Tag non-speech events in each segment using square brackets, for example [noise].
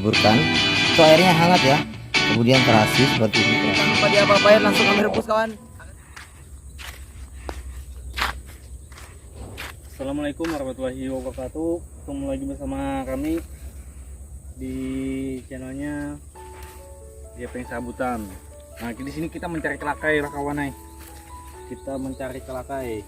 ceburkan itu airnya hangat ya kemudian terasi seperti ini Jangan lupa diapa-apain langsung kami rebus kawan. Assalamualaikum warahmatullahi wabarakatuh. Ketemu lagi bersama kami di channelnya Gepeng Sabutan. Nah, di sini kita mencari kelakai rakawanai. Kita mencari kelakai.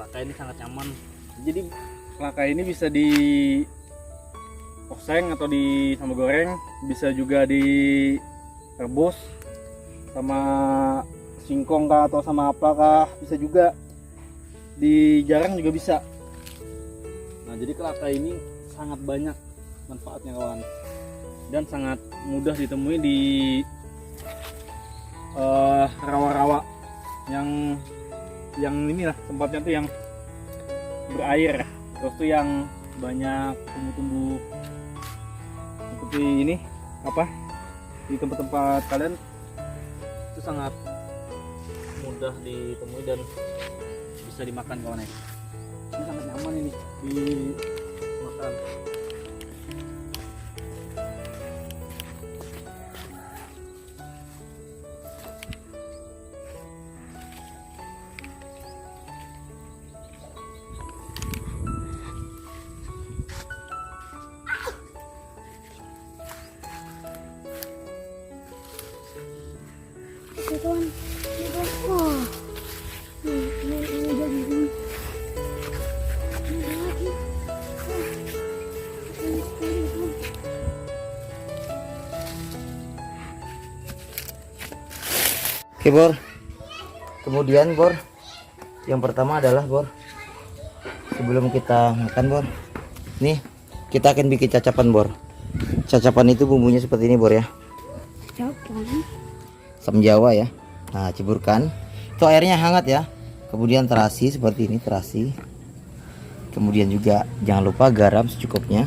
Kelakai ini sangat nyaman. Jadi kelakai ini bisa di oseng atau di sambal goreng, bisa juga di rebus sama singkong kah atau sama apa kah, bisa juga. Di jarang juga bisa. Nah jadi kelapa ini sangat banyak manfaatnya kawan. Dan sangat mudah ditemui di eh, rawa-rawa yang yang inilah tempatnya tuh yang berair. Terus tuh yang banyak tumbuh-tumbuh seperti ini apa di tempat-tempat kalian? Itu sangat mudah ditemui dan bisa dimakan kawan ya. Ini sangat nyaman ini dimakan Ini kawan. Wah, nih ini ini jadi ini. Ini ada lagi. Wah, ini sekali kawan. oke bor kemudian bor yang pertama adalah bor sebelum kita makan bor nih kita akan bikin cacapan bor cacapan itu bumbunya seperti ini bor ya Capan. Asam Jawa ya. Nah, ceburkan. Itu airnya hangat ya. Kemudian terasi seperti ini terasi. Kemudian juga jangan lupa garam secukupnya.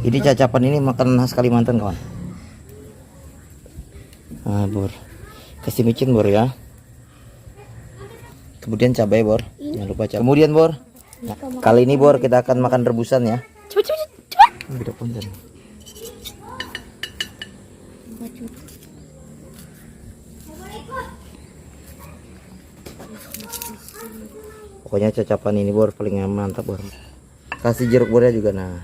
Ini cacapan ini makanan khas Kalimantan kawan. Nah, bor. Kasih micin bor ya. Kemudian cabai bor. Jangan lupa cabai. Kemudian bor. Nah, kali ini bor kita akan makan rebusan ya. Cepat cepat cepat. Pokoknya cacapan ini bor paling mantap bor. Kasih jeruk bornya juga nah.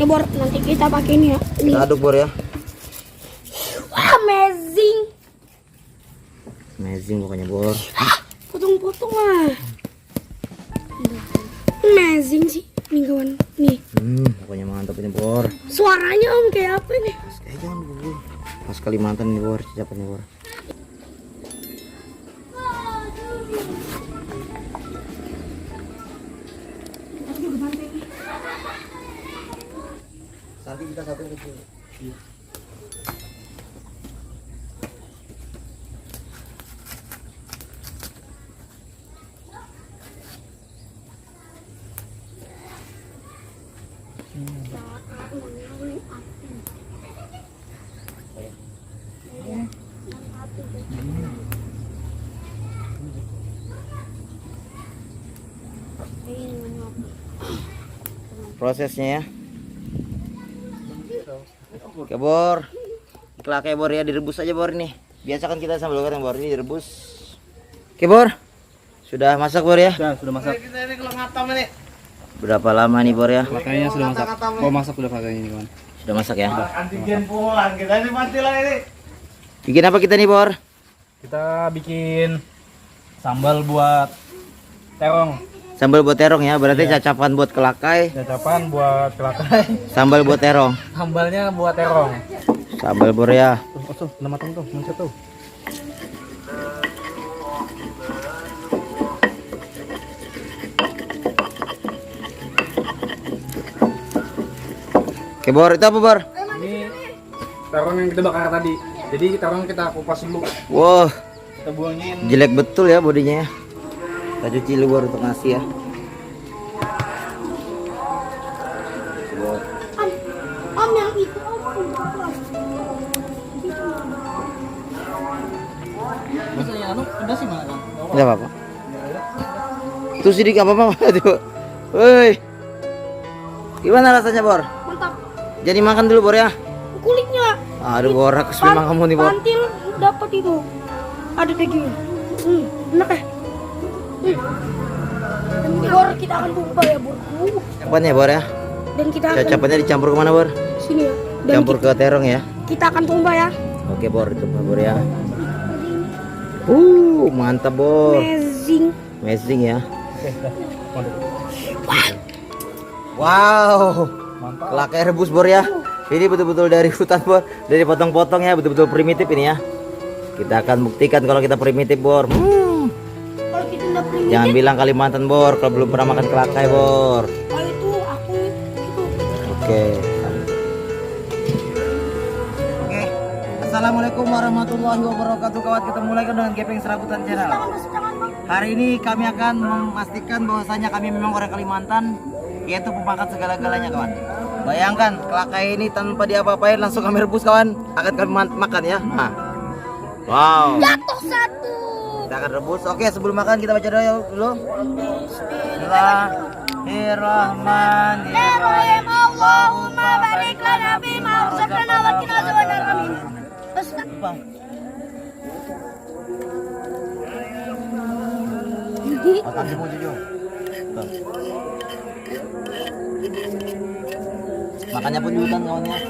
Ini bor, nanti kita pakai ini ya. Ini. Kita aduk bor ya. Wah, amazing. Amazing pokoknya bor. Potong-potong lah. Amazing sih. Nih kawan, nih. Hmm, pokoknya mantap ini bor. Suaranya om kayak apa nih? Eh jangan dulu. Khas Kalimantan ini bor, cacapan ini bor. Nanti kita satu kecil. prosesnya ya oke bor. Kelake bor ya direbus aja bor ini. Biasa kan kita sambal goreng bor ini direbus. Oke bor. Sudah masak bor ya? Sudah sudah masak. Berapa lama nih bor ya? Kelakainya sudah masak. Oh masak udah kelakainya ini kawan sudah masak ya? Antigen pulang. Kita ini mati lah ini. bikin apa kita nih bor? Kita bikin sambal buat terong sambal buat terong ya berarti cacapan buat kelakai. Cacapan buat kelakai. Sambal buat terong. Sambalnya buat terong. Sambal bor ya tuh, nama tuh, tuh, muncul tuh. oke bor itu apa bor? Ini terong yang kita bakar tadi. Jadi terong kita kupas dulu. wow. Kita buangin. jelek betul ya bodinya ya kita cuci bor untuk nasi ya. Om, yang itu? Enggak apa-apa. Tuh sidik apa apa tuh. Woi, Gimana rasanya Bor? Mantap. Jadi makan dulu Bor ya. Kulitnya. Aduh Bor, memang kamu nih Bor. Pantil dapat itu. Ada daging. Hmm, enak ya. Bor kita akan tumpah ya Bor. Uh, Cacapannya Bor ya. Dan kita akan Cacapannya dicampur ke mana Bor? sini ya. Dan Campur ke terong ya. ki- kita akan tumpah ya. Oke Bor, tumpah Bor ya. Uh, mantap Bor. Amazing. Amazing ya. Wow. Kelakai rebus Bor ya. Ini betul-betul dari hutan Bor. Dari potong-potong ya, betul-betul primitif ini ya. Kita akan buktikan kalau kita primitif Bor. Hmm. Jangan bilang Kalimantan Bor kalau belum pernah makan kelakai Bor. kalau itu aku itu. Oke. Oke. Assalamualaikum warahmatullahi wabarakatuh kawan. Ketemu lagi dengan Gepeng Serabutan Channel. Hari ini kami akan memastikan bahwasanya kami memang orang Kalimantan yaitu pemakan segala-galanya kawan. Bayangkan kelakai ini tanpa diapa-apain langsung kami rebus kawan. Akan kami ma- makan ya. Nah. Wow. Jatuh satu. Kita akan rebus. Oke, sebelum makan kita baca doa dulu. Bismillahirrahmanirrahim. Allahumma barik lana fima razaqtana wa qina adzabannar. Amin. Bas, Kak. Bang. Makan semua. Tuh. Makannya pun kawannya.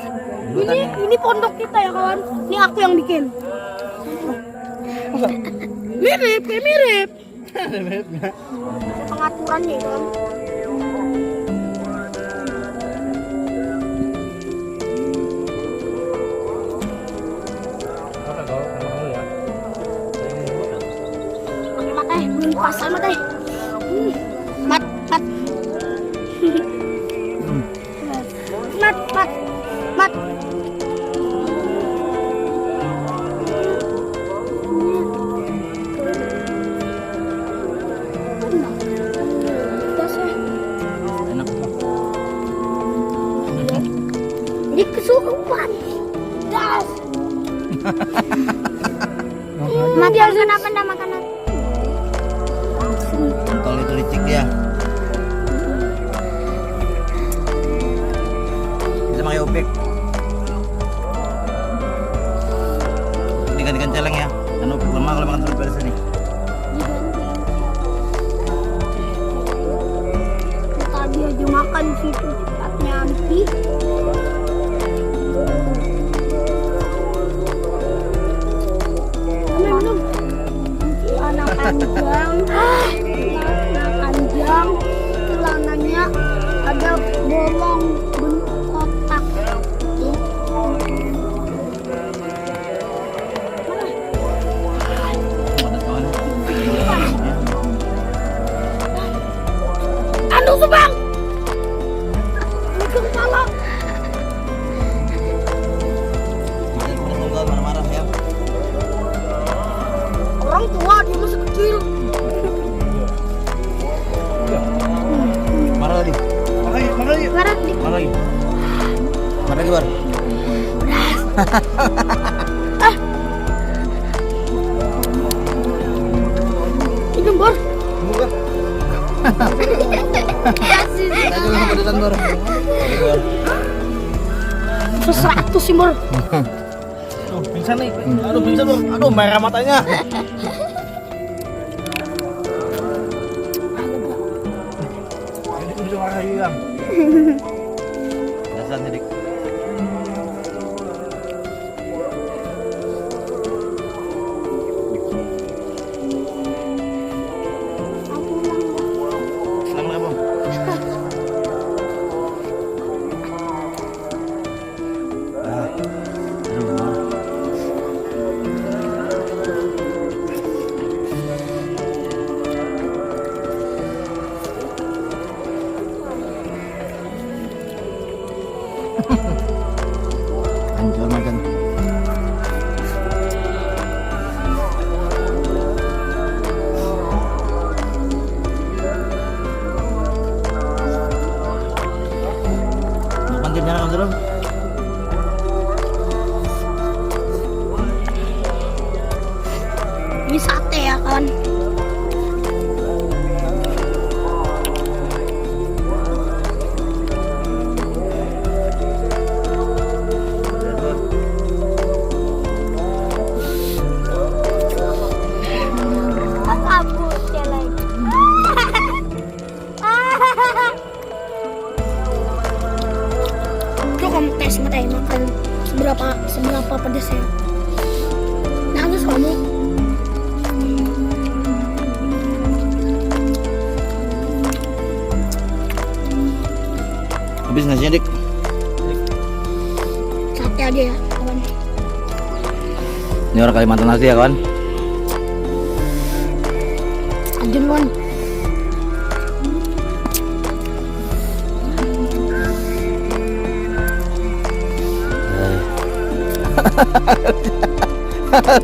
Di hutan Ini ini pondok kita ya kawan. Ini aku yang bikin. [laughs] mirip, kayak mirip. Pengaturannya ya kan. Ya, belum pasal mata merah matanya. Ini bisa marah hilang. Pedesan jadi. Hancur makan. Ini orang Kalimantan asli ya kawan. Ajun kawan. Pentol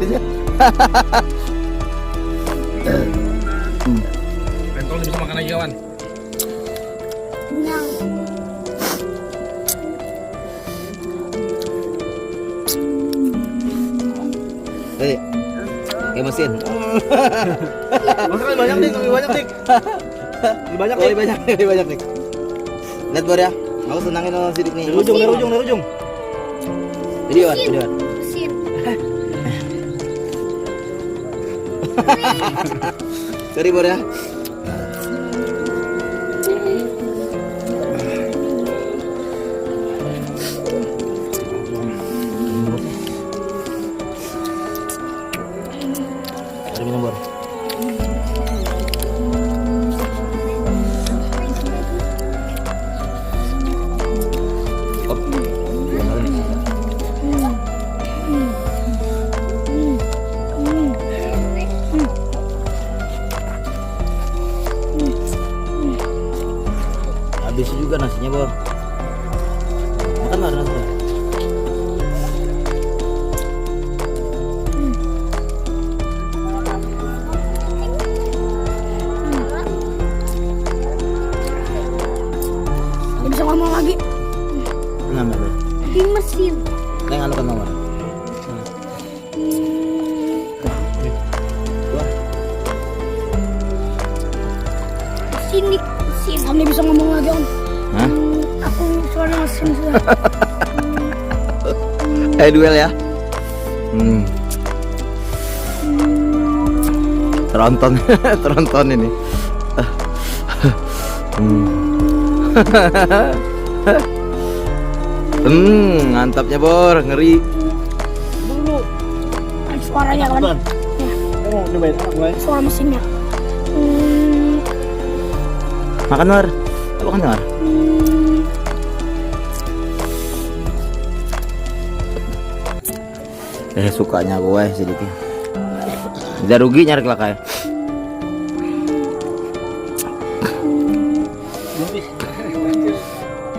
Masakan banyak dik, lebih banyak dik. Lebih banyak Oh, [laughs] lebih banyak, lebih banyak nih. Lihat bor ya. Aku senangin sama sidik nih. Dari ujung, dari ujung, dari ujung. Videoan, videoan. [laughs] Sorry bor ya. Dua. Sini. Mesin. Kamu bisa ngomong lagi om. Hmm, aku suara mesin sudah. [laughs] Eh duel ya. Hmm. Teronton, [laughs] teronton ini. [laughs] hmm. Hmm, mantapnya bor, ngeri. Dulu. Ada suaranya kan. Anak gue. Suara mesinnya. Hmm, Makan war, makan war. hmm. Eh sukanya gue sedikit. Udah rugi nyari kelakai.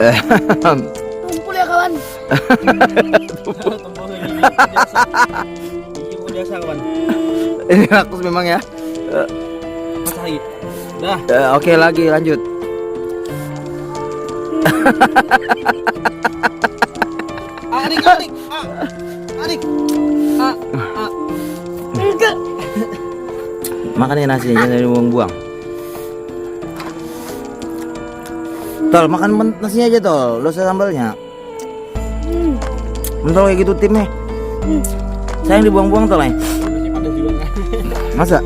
Eh, [laughs] [laughs] ini rakus memang ya. Dah. Eh, Oke lagi lanjut. Adik, adik. Adik. Ah. Ah. Enggak. Makan ya nasinya jangan buang-buang. Tol makan nasinya aja tol, lo sambalnya. Hmm. Mentol kayak gitu timnya. Sayang dibuang-buang panas juga. Masa?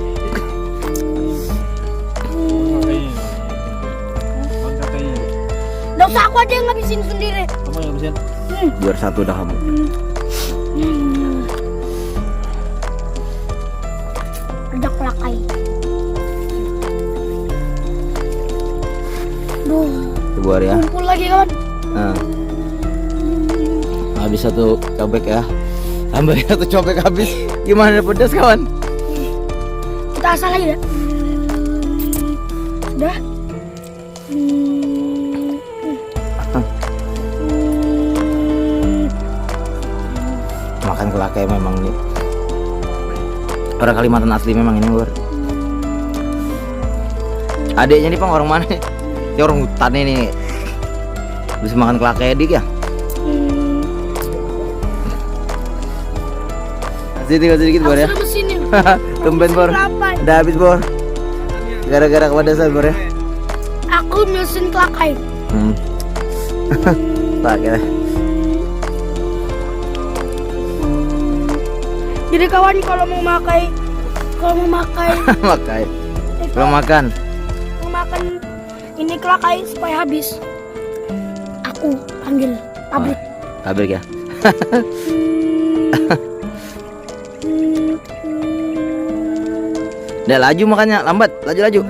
Nggak usah aku aja yang ngabisin sendiri. Kamu yang habisin. Biar satu dah kamu. Hmm. Ada pelakai. Duh, Buar ya. kumpul lagi kawan. Nah. Habis satu cobek ya. Ambil [laughs] satu cobek habis. Gimana pedas kawan? Kita asal lagi ya. Hmm. Makan kelakai memang nih. Orang Kalimantan asli memang ini bor. Adiknya nih pang orang mana? Dia orang hutan ini. Bisa makan kelakai dik ya? Sedikit sedikit bor ya. [laughs] Tumben bor. Udah habis bor. Gara-gara kepedesan bor ya. Aku mesin kelakai. Hmm. [laughs] tak ya. Jadi kawan kalau mau makai kalau mau makai [laughs] Makai. eh, Belum makan. mau makan ini kelakai supaya habis. Aku panggil pabrik. Pabrik ya. Udah laju makannya, lambat, laju laju.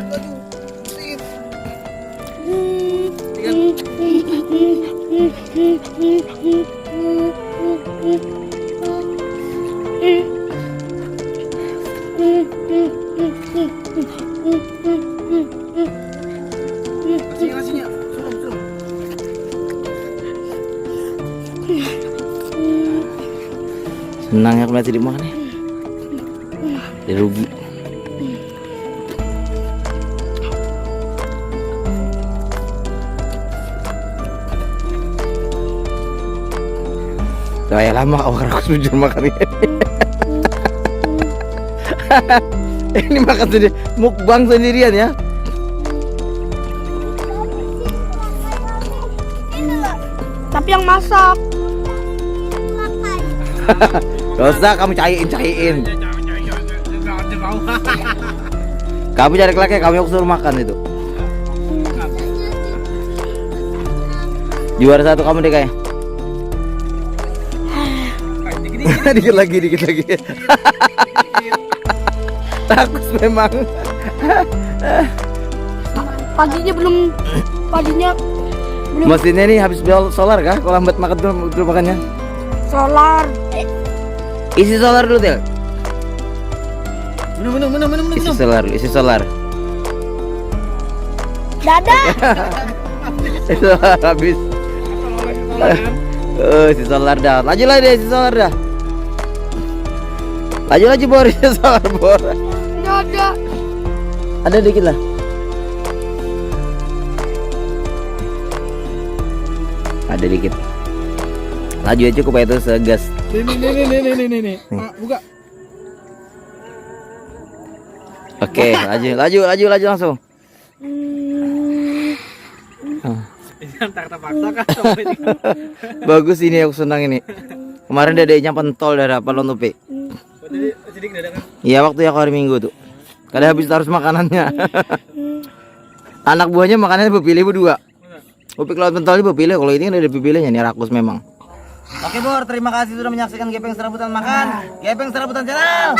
Senang ya aku lihat di mana ya. Dia rugi. Saya lama orang aku sujud makan ini. [laughs] ini makan sendiri, mukbang sendirian ya. Tapi yang masak. [laughs] Usah kamu cairin cairin. Kamu cari laki kamu aku suruh makan itu. Juara satu kamu deh kayak. [laughs] dikit lagi, dikit lagi. [laughs] Takut memang. [laughs] Paginya belum paginya belum Mesinnya nih habis bel solar kah? Kalau lambat makan dulu, dulu makannya. solar. Isi solar dulu Tel. Minum, minum, minum, minum, minum. Isi solar, isi solar. Dadah. Isi solar habis. Eh, isi solar dah. Laju lah dia isi solar dah. Laju laju bor [laughs] isi solar bor. Dadah. Ada dikit lah. Ada dikit. Laju aja cukup itu segas. Nih, nih, nih, nih, nih, nih. Ah, buka. Oke, laju, laju, laju, laju langsung. Ini antar terpaksa kan [laughs] Bagus ini aku senang ini. Kemarin dedeknya pentol dari apa sedikit dadakan. Iya waktu ya hari minggu tuh. Kada habis terus makanannya. [laughs] Anak buahnya makanannya berpilih berdua. Upik lawan pentol ini berpilih. Kalau ini ada berpilihnya nih rakus memang. Oke Bor, terima kasih sudah menyaksikan Gepeng Serabutan Makan. Gepeng Serabutan Channel.